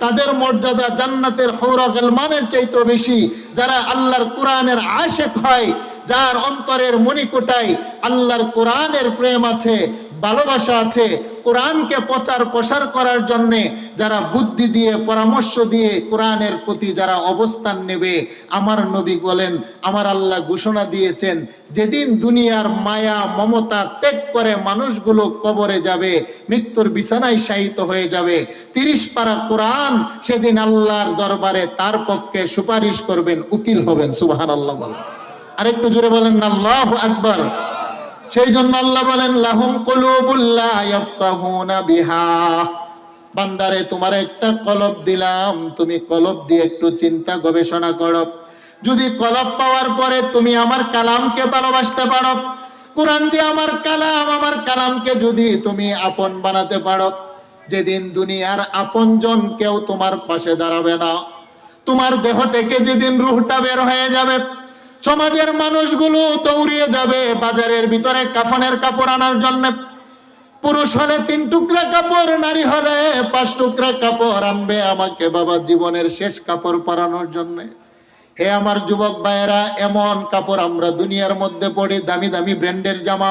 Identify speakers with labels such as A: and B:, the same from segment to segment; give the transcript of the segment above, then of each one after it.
A: তাদের মর্যাদা জান্নাতের হৌরা মানের চাইতে বেশি। যারা আল্লাহর কোরআনের আশেক হয়, যার অন্তরের মণিকোটায় আল্লাহর কোরআনের প্রেম আছে ভালোবাসা আছে, কোরআনকে প্রচার প্রসার করার জন্য যারা বুদ্ধি দিয়ে, পরামর্শ দিয়ে কোরআনের প্রতি যারা অবস্থান নেবে, আমার নবী বলেন, আমার আল্লাহ ঘোষণা দিয়েছেন, যেদিন দুনিয়ার মায়া, মমতা ত্যাগ করে মানুষগুলো কবরে যাবে, মৃত্যুর বিছানায় শায়িত হয়ে যাবে, তিরিশ পারা কোরআন সেদিন আল্লাহর দরবারে তার পক্ষে সুপারিশ করবেন, উকিল হবেন সুবাহান আল্লাহ বলেন। আরেকটু জোরে বলেন, আল্লাহ আকবার। সেই জন্য আল্লাহ বলেন, লাহুম কুলুবুল্লাহ বিহা। বান্দারে, তোমার একটা কলব দিলাম, তুমি কলব দিয়ে একটু চিন্তা গবেষণা করো। যদি কলব পাওয়ার পরে তুমি আমার কালামকে ভালোবাসতে পারো, কোরআন যে আমার কালাম, আমার কালামকে যদি তুমি আপন বানাতে পারো, যেদিন দুনিয়ার আপনজন কেউ তোমার পাশে দাঁড়াবে না। তোমার দেহ থেকে যেদিন রুহটা বের হয়ে যাবে সমাজের মানুষগুলো দৌড়িয়ে যাবে বাজারের ভিতরে কাফনের কাপড় আনার জন্য। পুরুষ হলে তিন টুকরা কাপড়, নারী হলে পাঁচ টুকরা কাপড় আনবে আমাকে বাবা জীবনের শেষ কাপড় পরানোর জন্য। হে আমার যুবক ভাইয়েরা, এমন কাপড় আমরা দুনিয়ার মধ্যে পড়ি দামি দামি ব্র্যান্ডের জামা।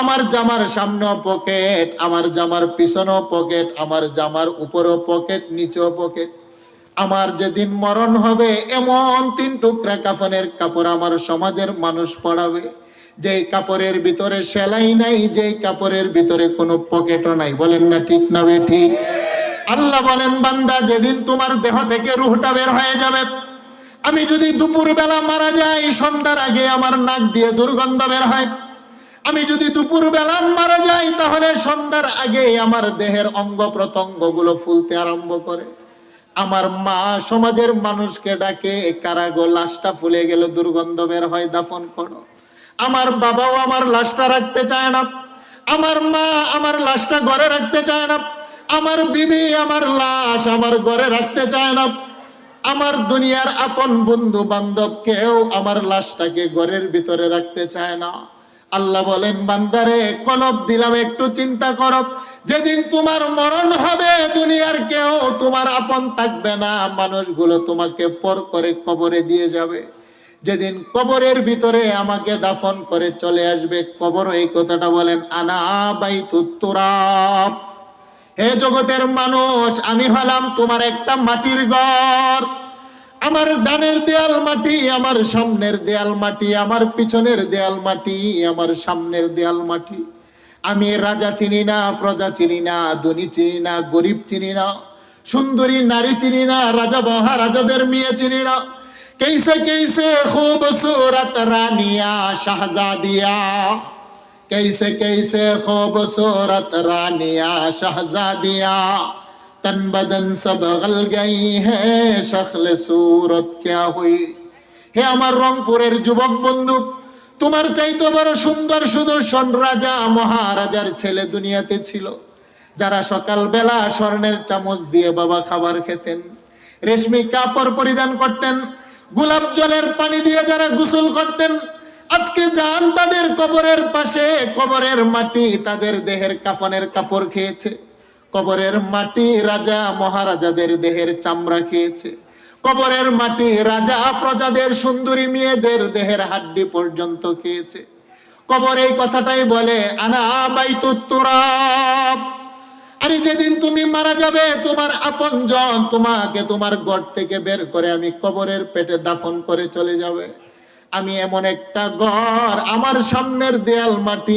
A: আমার জামার সামনেও পকেট আমার জামার পিছনেও পকেট আমার জামার উপরও পকেট নিচেও পকেট আমার যেদিন মরণ হবে, এমন তিন টুকরা কাফনের কাপড় আমার সমাজের মানুষ পড়াবে যেই কাপড়ের ভিতরে সেলাই নাই, যেই কাপড়ের ভিতরে কোনো পকেটও নাই। বলেন না ঠিক না ঠিক আল্লাহ বলেন, বান্দা, যেদিন তোমার দেহ থেকে রুহটা বের হয়ে যাবে, আমি যদি দুপুর বেলা মারা যাই, সন্ধ্যার আগে আমার নাক দিয়ে দুর্গন্ধ বের হয়। আমি যদি দুপুর বেলা মারা যাই, তাহলে সন্ধ্যার আগে আমার দেহের অঙ্গ প্রত্যঙ্গগুলো ফুলতে আরম্ভ করে। আমার মা সমাজের মানুষকে ডাকে কারাগো লাশটা ফুলে গেল, দুর্গন্ধ বের হয়, দাফন করো। আমার বাবাও আমার লাশটা রাখতে চায় না। আমার মা আমার লাশটা ঘরে রাখতে চায় না। আমার বিবি আমার লাশ আমার ঘরে রাখতে চায় না। আমার দুনিয়ার আপন বন্ধু বান্ধব কেউ আমার লাশটাকে ঘরের ভিতরে রাখতে চায় না। আল্লাহ বলেন, বান্দারে কলব দিলাম, একটু চিন্তা করো। যেদিন তোমার মরণ হবে, দুনিয়ার কেউ তোমার আপন থাকবে না। মানুষগুলো তোমাকে পর করে কবরে দিয়ে যাবে। যেদিন কবরের ভিতরে আমাকে দাফন করে চলে আসবে, কবর এই কথাটা বলেন, আনা বাইতু তুরাব। হে জগতের মানুষ, আমি হলাম তোমার একটা মাটির ঘর। আমার ডানের দেয়াল মাটি, আমার সামনের দেয়াল মাটি, আমার পিছনের দেয়াল মাটি, আমার সামনের দেয়াল মাটি। আমি রাজা চিনি না প্রজা চিনি না ধনী চিনি না গরিব চিনি না সুন্দরী নারী চিনি না রাজা মহারাজাদের মেয়ে চিনি না कैसे कैसे खूबसूरत रानिया शहजादिया कैसे कैसे खूबसूरत रानिया शहजादिया तन बदन सब गल गई है शक्ल सूरत क्या हुई হে আমার রংপুরের যুবক বন্ধু তোমার চাইতে বড় সুন্দর সুদর্শন রাজা, মহারাজার ছেলে দুনিয়াতে ছিল, যারা সকালবেলা স্বর্ণের চামচ দিয়ে বাবা খাবার খেতেন, রেশমি কাপড় পরিধান করতেন, গোলাপ জলের পানি দিয়ে যারা গোসল করতেন। আজকে যান তাদের কবরের পাশে, কবরের মাটি তাদের দেহের কাফনের কাপড় খেয়েছে, কবরের মাটি রাজা, মহারাজাদের দেহের চামড়া খেয়েছে। কবরের মাটি রাজা প্রজাদের সুন্দরী মেয়েদের দেহের হাড্ডি পর্যন্ত খেয়েছে। কবর এই কথাটাই বলে, আনা বাইতুত্তরাব আরে যেদিন তুমি মারা যাবে, তোমার আপনজন তোমাকে তোমার ঘর থেকে বের করে আমি কবরের পেটে দাফন করে চলে যাবে। আমি এমন একটা ঘর, আমার সামনের দেয়াল মাটি